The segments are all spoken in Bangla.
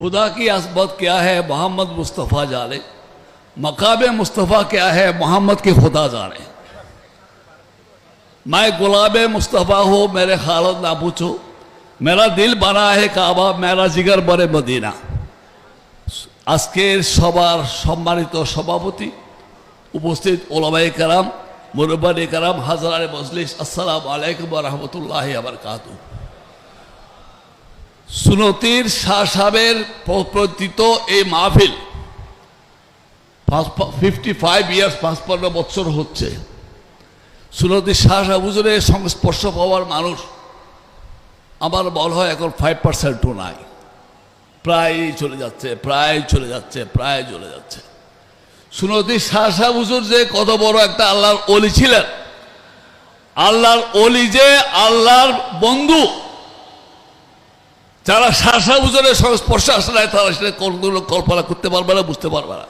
खुदा की असमत क्या है मोहम्मद मुस्तफ़ा जाने मकाम मुस्तफ़ा क्या है मोहम्मद के खुदा जाने मैं गुलाब मुस्तफ़ा हूँ मेरे खालत ना पूछो मेरा दिल बना है काबा मेरा जिगर बने মদিনা আজকের সবার সম্মানিত সভাপতি উপস্থিত ওলামাই কারাম মুরব্বানি কারাম হাজারে মজলিস আসসালামু আলাইকুম রহমতুল্লাহ আবার কাতু সুনতির শাহ সাহেবের প্রতিত এই মাহফিল ফিফটি ফাইভ ইয়ার্স পাঁচপান্ন বছর হচ্ছে। সুনতির শাহ সাহেব হুজুরের সংস্পর্শ পাওয়ার মানুষ, আমার বল হয় এখন ফাইভ পার্সেন্টও নাই। প্রায় চলে যাচ্ছে, প্রায় চলে যাচ্ছে, প্রায় চলে যাচ্ছে। সুনতি শাহ সাহেব হুজুর যে কত বড় একটা আল্লাহর অলি ছিলেন। আল্লাহর অলি যে আল্লাহর বন্ধু। যারা শাসা হুজুরের সংস্পর্শে আসে নাই, তারা সেটা কোনগুলো কল্পনা করতে পারবে না, বুঝতে পারবে না।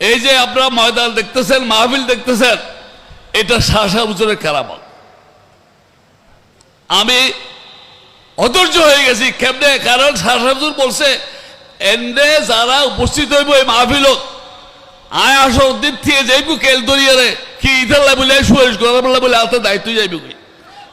এই যে আপনারা ময়দান দেখতেছেন, মাহফিল দেখতেছেন, এটা শাসা হুজুরের কেরামত আমি অধৈর্য হয়ে গেছি, কেমনে? কারণ শাসা হুজুর বলছে, এন্ডে যারা উপস্থিত হইব এই মাহফিলত আয় আসো, দিক থেকে যাইব কেল দরিয়ারে কি ইতাল্লা বলে সুরেশ গরমলা বলে, আলতে দায়িত্ব যাইব কি?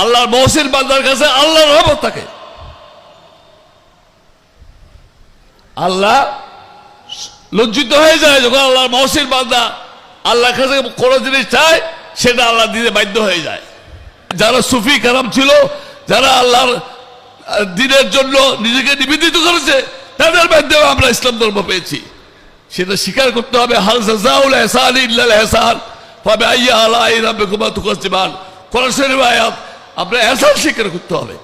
আল্লাহর মহসিন বান্দার কাছে আল্লাহর রহমত থাকে। আল্লাহ লজ্জিত হয়ে যায় যখন আল্লাহর মহসিন বান্দা আল্লাহর কাছে কোনো জিনিস চায়, সেটা আল্লাহ দিতে বাধ্য হয়ে যায়। যারা সুফি কারাম ছিল, যারা আল্লাহর দিনের জন্য নিজেকে নিবেদিত করেছে, তাদের মাধ্যমে আমরা ইসলাম ধর্ম পেয়েছি। সেটা স্বীকার করতে হবে, হাল জাজাউল এহসান ইল্লাল এহসান পাবে আইয়া আলা আই রাব্বে কুমা তুকাসিবান কোরআন শরীফ আয়াত আপনার এহসান স্বীকার করতে হবে।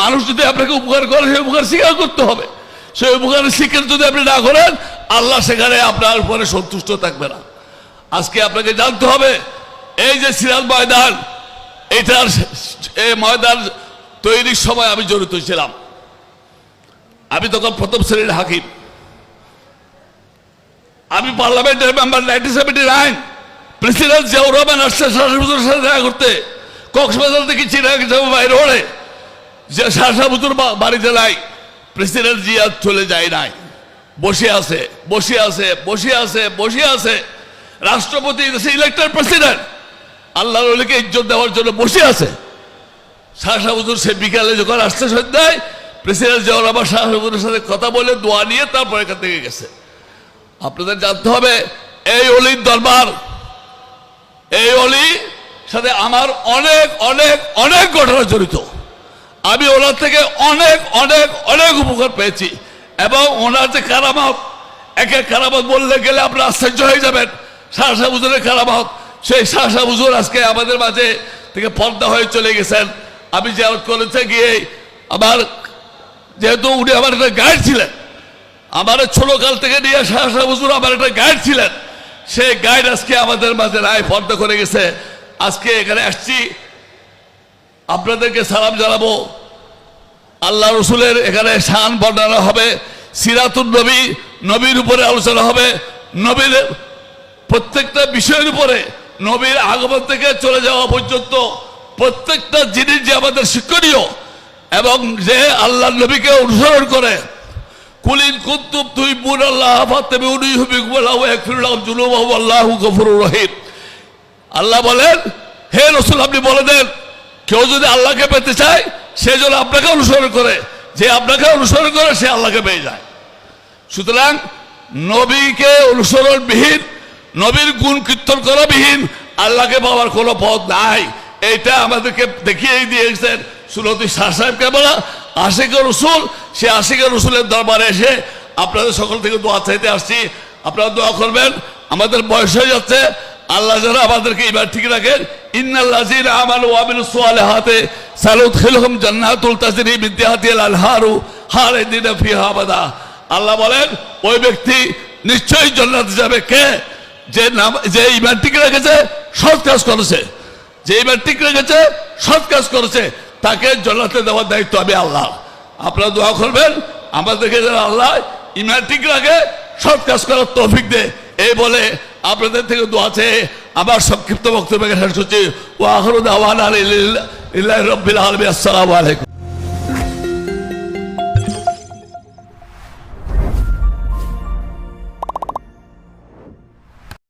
মানুষ যদি আপনাকে উপকার করে, সেই উপকার স্বীকার করতে হবে। সেই উপকার স্বীকার যদি আপনি না করেন, আল্লাহ সেখানে আপনার উপরে সন্তুষ্ট থাকবে না। আজকে আপনাকে জানতে হবে, এই যে সিরাজ ময়দান, এটার এই ময়দান তৈরির সময় আমি জড়িত ছিলাম। আমি তখন প্রথম শ্রেণির হাকিম। আমি পার্লামেন্টের member, nineteen seventy nine, president Ziaur Rahman আসছে দেখা করতে। কক্সবাজার থেকে চিরাগ যাব বাইরে ওড়ে যে শাসবুজুর বাড়িতে নাই, প্রেসিডেন্ট জিয়া চলে যায় নাই। বসে আছে বসে আছে বসে আছে বসে আছে। রাষ্ট্রপতি ইলেক্টেড প্রেসিডেন্ট আল্লাহর অলিকে ইজ্জত দেওয়ার জন্য বসে আছে। শাহসাবুজুর সে বিকালে যখন আসতে সন্ধ্যায়, প্রেসিডেন্ট জিয়াউর রহমান শাহসাবুজুরের সাথে কথা বলে দোয়া নিয়ে তারপর এখান থেকে গেছে। আপনাদের জানতে হবে, এই অলির দরবার, এই অলি সাথে আমার অনেক অনেক অনেক ঘটনা জড়িত। আমি ওনার থেকে অনেক অনেক অনেক উপকার পেয়েছি। এবং ওনার যে কারামত, এক কারামত বললে গেলে আপনার আশ্চর্য হয়ে যাবেন। শাহসা বুজুরের কারামত। সেই শাহসা বুজুর আজকে আমাদের মাঝে থেকে পর্দা হয়ে চলে গেছেন। আমি যে করেছে গিয়ে আমার, যেহেতু উনি আমার একটা গাইড ছিলেন, আমার ছোটকাল থেকে নিয়ে শাহ হুজুর আমার একটা গাইড ছিলেন। সেই গাইড আজকে আমাদের মাঝে রায় পর্দা করে গেছে। আজকে এখানে আসছি। আপনাদেরকে সালাম জানাব। আল্লাহ রসুলের এখানে শান বর্ণনা হবে সিরাতুল নবী, নবীর উপরে আলোচনা হবে, নবীর প্রত্যেকটা বিষয়ের উপরে নবীর আগমন থেকে চলে যাওয়া পর্যন্ত প্রত্যেকটা জিনিস যে আমাদের শিক্ষণীয় এবং যে আল্লাহ নবীকে অনুসরণ করে। কুলিন কুন্তুম তুই বুন আল্লাহ ফাতেবে উনি হুবি গুলাহ একফিরুল্লাহ জুলুমাহু আল্লাহু গফুরুর রহিম। আল্লাহ বলেন, হে রসুল, আপনি বলে দেন, কেউ যদি আল্লাহকে পেতে চায়, সে যেন আপনাকে অনুসরণ করে। যে আপনাকে অনুসরণ করে, সে আল্লাহকে পেয়ে যায়। সুতরাং নবীকে অনুসরণবিহীন, নবীর গুণ কীর্তন করাবিহীন আল্লাহকে পাওয়ার কোনো পথ নাই। এইটা আমাদেরকে দেখিয়েই দিয়েছেন সুলতি শাহ সাহেবকে বলা আশিক রসুল, সে আশিক রসুলের দরবারে এসে আপনাদের সকল থেকে দোয়া চাইতে আসছি। আপনারা দোয়া করবেন, আমাদের বয়স হয়ে যাচ্ছে আল্লাহ যেন আমাদেরকে এবার ঠিক রাখেন। সালুদখিলহুম জান্নাতুল আল্লাহ বলেন, ওই ব্যক্তি নিশ্চয়ই কে? যে নাম যে ঠিক রেখেছে, সৎ কাজ করেছে। যে ঠিক রেখেছে, সৎ কাজ করেছে, তাকে জান্নাতে দেওয়ার দায়িত্ব আমি আল্লাহ। আপনারা দোয়া করবেন, আমাদেরকে যেন আল্লাহ ইমান ঠিক রাখে, সৎ কাজ করার তৌফিক দে এই বলে আপনাদের থেকে দোয়া আছে আবার সংক্ষিপ্ত বক্তব্য শেষ হচ্ছে ও আখরুদ আওয়ান আলী রব্বিল আলমী আসসালামু আলাইকুম।